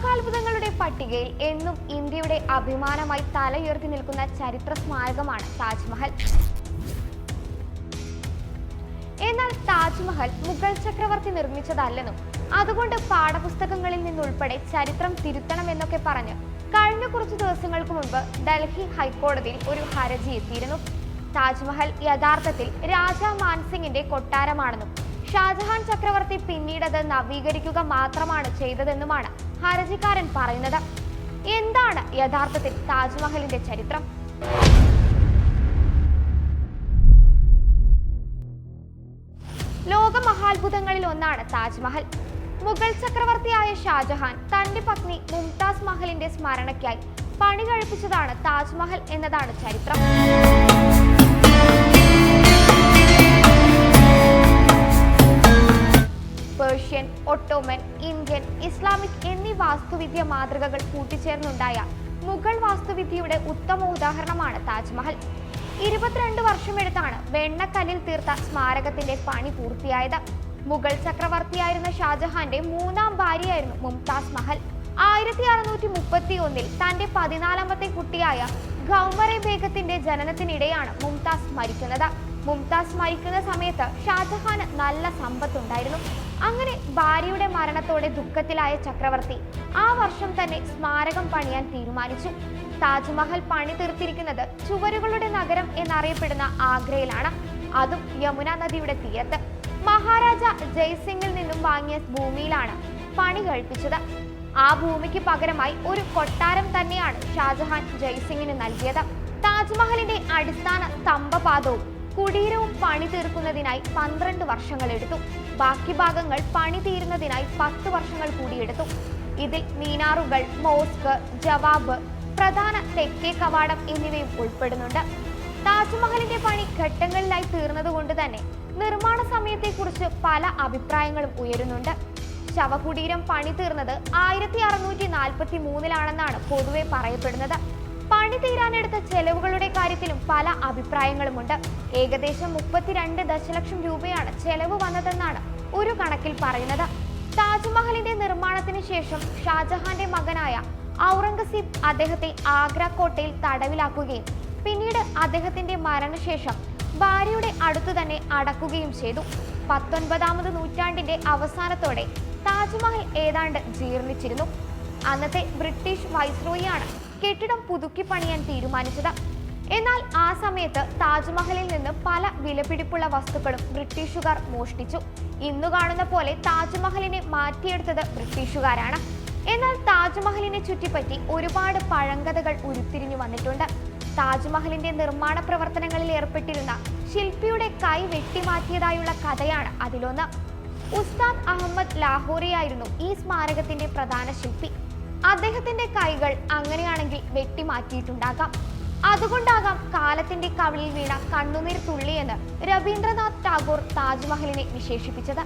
ലോകാത്ഭുതങ്ങളുടെ പട്ടികയിൽ എന്നും ഇന്ത്യയുടെ അഭിമാനമായി തലയുയർത്തി നിൽക്കുന്ന ചരിത്ര സ്മാരകമാണ് താജ്മഹൽ. എന്നാൽ താജ്മഹൽ മുഗൾ ചക്രവർത്തി നിർമ്മിച്ചതല്ലെന്നും അതുകൊണ്ട് പാഠപുസ്തകങ്ങളിൽ നിന്നുൾപ്പെടെ ചരിത്രം തിരുത്തണമെന്നൊക്കെ പറഞ്ഞ് കഴിഞ്ഞ കുറച്ചു ദിവസങ്ങൾക്ക് മുൻപ് ഡൽഹി ഹൈക്കോടതിയിൽ ഒരു ഹർജി എത്തിയിരുന്നു. താജ്മഹൽ യഥാർത്ഥത്തിൽ രാജാ മാൻസിംഗിന്റെ കൊട്ടാരമാണെന്നും ഷാജഹാൻ ചക്രവർത്തി പിന്നീടത് നവീകരിക്കുക മാത്രമാണ് ചെയ്തതെന്നുമാണ് ഹർജിക്കാരൻ പറയുന്നത്. എന്താണ് യഥാർത്ഥത്തിൽ താജ്മഹലിന്റെ ചരിത്രം? ലോക മഹാത്ഭുതങ്ങളിൽ ഒന്നാണ് താജ്മഹൽ. മുഗൾ ചക്രവർത്തിയായ ഷാജഹാൻ തന്റെ പത്നി മുംതാസ് മഹലിന്റെ സ്മരണയ്ക്കായി പണി കഴിപ്പിച്ചതാണ് താജ്മഹൽ എന്നതാണ് ചരിത്രം. ഇന്ത്യൻ ഇസ്ലാമിക് എന്നീ വാസ്തുവിദ്യ മാതൃകകൾ കൂട്ടിച്ചേർന്നുണ്ടായ മുഗൾ വാസ്തുവിദ്യയുടെ ഉത്തമ ഉദാഹരണമാണ് താജ്മഹൽ. ഇരുപത്തിരണ്ട് വർഷമെടുത്താണ് വെണ്ണക്കല്ലിൽ തീർത്ത സ്മാരകത്തിന്റെ പണി പൂർത്തിയായത്. മുഗൾ ചക്രവർത്തിയായിരുന്ന ഷാജഹാന്റെ മൂന്നാം ഭാര്യയായിരുന്നു മുംതാസ് മഹൽ. ആയിരത്തി അറുന്നൂറ്റി മുപ്പത്തി ഒന്നിൽ തന്റെ പതിനാലാമത്തെ കുട്ടിയായ ഗൗമറെ ബേഗത്തിന്റെ ജനനത്തിനിടെയാണ് മുംതാസ് മരിക്കുന്നത്. മുംതാസ് മരിക്കുന്ന സമയത്ത് ഷാജഹാന് നല്ല സമ്പത്തുണ്ടായിരുന്നു. അങ്ങനെ ഭാര്യയുടെ മരണത്തോടെ ദുഃഖത്തിലായ ചക്രവർത്തി ആ വർഷം തന്നെ സ്മാരകം പണിയാൻ തീരുമാനിച്ചു. താജ്മഹൽ പണി തീർത്തിരിക്കുന്നത് ചുവരുകളുടെ നഗരം എന്നറിയപ്പെടുന്ന ആഗ്രയിലാണ്. അതും യമുന നദിയുടെ തീരത്ത്. മഹാരാജ ജയ്സിംഗിൽ നിന്നും വാങ്ങിയ ഭൂമിയിലാണ് പണി കഴിപ്പിച്ചത്. ആ ഭൂമിക്ക് പകരമായി ഒരു കൊട്ടാരം തന്നെയാണ് ഷാജഹാൻ ജയ്സിംഗിന് നൽകിയത്. താജ്മഹലിന്റെ അടിസ്ഥാന സ്തംഭപാദവും കുടീരവും പണി തീർക്കുന്നതിനായി പന്ത്രണ്ട് വർഷങ്ങൾ എടുത്തു. ബാക്കി ഭാഗങ്ങൾ പണി തീരുന്നതിനായി പത്ത് വർഷങ്ങൾ കൂടി എടുത്തു. ഇതിൽ മീനാറുകൾ മോസ്ക് ജവാബ് പ്രധാന തെക്കേ കവാടം എന്നിവയും ഉൾപ്പെടുന്നുണ്ട്. താജ്മഹലിന്റെ പണി ഘട്ടങ്ങളിലായി തീർന്നതുകൊണ്ട് തന്നെ നിർമ്മാണ സമയത്തെക്കുറിച്ച് പല അഭിപ്രായങ്ങളും ഉയരുന്നുണ്ട്. ശവകുടീരം പണി തീർന്നത് ആയിരത്തി അറുന്നൂറ്റി നാൽപ്പത്തി മൂന്നിലാണെന്നാണ് പൊതുവെ പറയപ്പെടുന്നത്. പണി തീരാനെടുത്ത ചെലവുകളുടെ കാര്യത്തിലും പല അഭിപ്രായങ്ങളുമുണ്ട്. ഏകദേശം മുപ്പത്തിരണ്ട് ദശലക്ഷം രൂപയാണ് ചെലവ് വന്നതെന്നാണ് ഒരു കണക്കിൽ പറയുന്നത്. താജ്മഹലിന്റെ നിർമ്മാണത്തിന് ശേഷം ഷാജഹാന്റെ മകനായ ഔറംഗസീബ് അദ്ദേഹത്തെ ആഗ്ര കോട്ടയിൽ തടവിലാക്കുകയും പിന്നീട് അദ്ദേഹത്തിന്റെ മരണശേഷം ഭാര്യയുടെ അടുത്തു തന്നെ അടക്കുകയും ചെയ്തു. പത്തൊൻപതാമത് നൂറ്റാണ്ടിന്റെ അവസാനത്തോടെ താജ്മഹൽ ഏതാണ്ട് ജീർണിച്ചിരുന്നു. അന്നത്തെ ബ്രിട്ടീഷ് വൈസ്രോയിയാണ് കെട്ടിടം പുതുക്കി പണിയാൻ തീരുമാനിച്ചത്. എന്നാൽ ആ സമയത്ത് താജ്മഹലിൽ നിന്ന് പല വിലപിടിപ്പുള്ള വസ്തുക്കളും ബ്രിട്ടീഷുകാർ മോഷ്ടിച്ചു. ഇന്നു കാണുന്ന പോലെ താജ്മഹലിനെ മാറ്റിയെടുത്തത് ബ്രിട്ടീഷുകാരാണ്. എന്നാൽ താജ്മഹലിനെ ചുറ്റിപ്പറ്റി ഒരുപാട് പഴങ്കഥകൾ ഉരുത്തിരിഞ്ഞു വന്നിട്ടുണ്ട്. താജ്മഹലിന്റെ നിർമ്മാണ പ്രവർത്തനങ്ങളിൽ ഏർപ്പെട്ടിരുന്ന ശില്പിയുടെ കൈ വെട്ടിമാറ്റിയതായുള്ള കഥയാണ് അതിലൊന്ന്. ഉസ്താദ് അഹമ്മദ് ലാഹോറിയായിരുന്നു ഈ സ്മാരകത്തിന്റെ പ്രധാന ശില്പി. അദ്ദേഹത്തിന്റെ കൈകൾ അങ്ങനെയാണെങ്കിൽ വെട്ടിമാറ്റിയിട്ടുണ്ടാകാം. അതുകൊണ്ടാകാം കാലത്തിന്റെ കവിളിൽ വീണ കണ്ണുനീർ തുള്ളിയെന്ന് രവീന്ദ്രനാഥ് ടാഗോർ താജ്മഹലിനെ വിശേഷിപ്പിച്ചത്.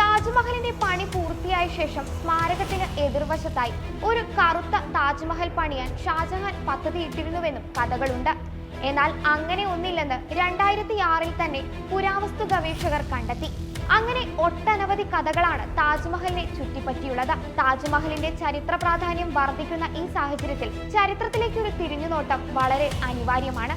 താജ്മഹലിന്റെ പണി പൂർത്തിയായ ശേഷം സ്മാരകത്തിന് എതിർവശത്തായി ഒരു കറുത്ത താജ്മഹൽ പണിയാൻ ഷാജഹാൻ പദ്ധതിയിട്ടിരുന്നുവെന്നും കഥകളുണ്ട്. എന്നാൽ അങ്ങനെ ഒന്നില്ലെന്ന് രണ്ടായിരത്തി ആറിൽ തന്നെ പുരാവസ്തു ഗവേഷകർ കണ്ടെത്തി. അങ്ങനെ ഒട്ടനവധി കഥകളാണ് താജ്മഹലിനെ ചുറ്റിപ്പറ്റിയുള്ളത്. താജ്മഹലിന്റെ ചരിത്ര പ്രാധാന്യം വർദ്ധിക്കുന്ന ഈ സാഹചര്യത്തിൽ ചരിത്രത്തിലേക്ക് ഒരു തിരിഞ്ഞുനോട്ടം വളരെ അനിവാര്യമാണ്.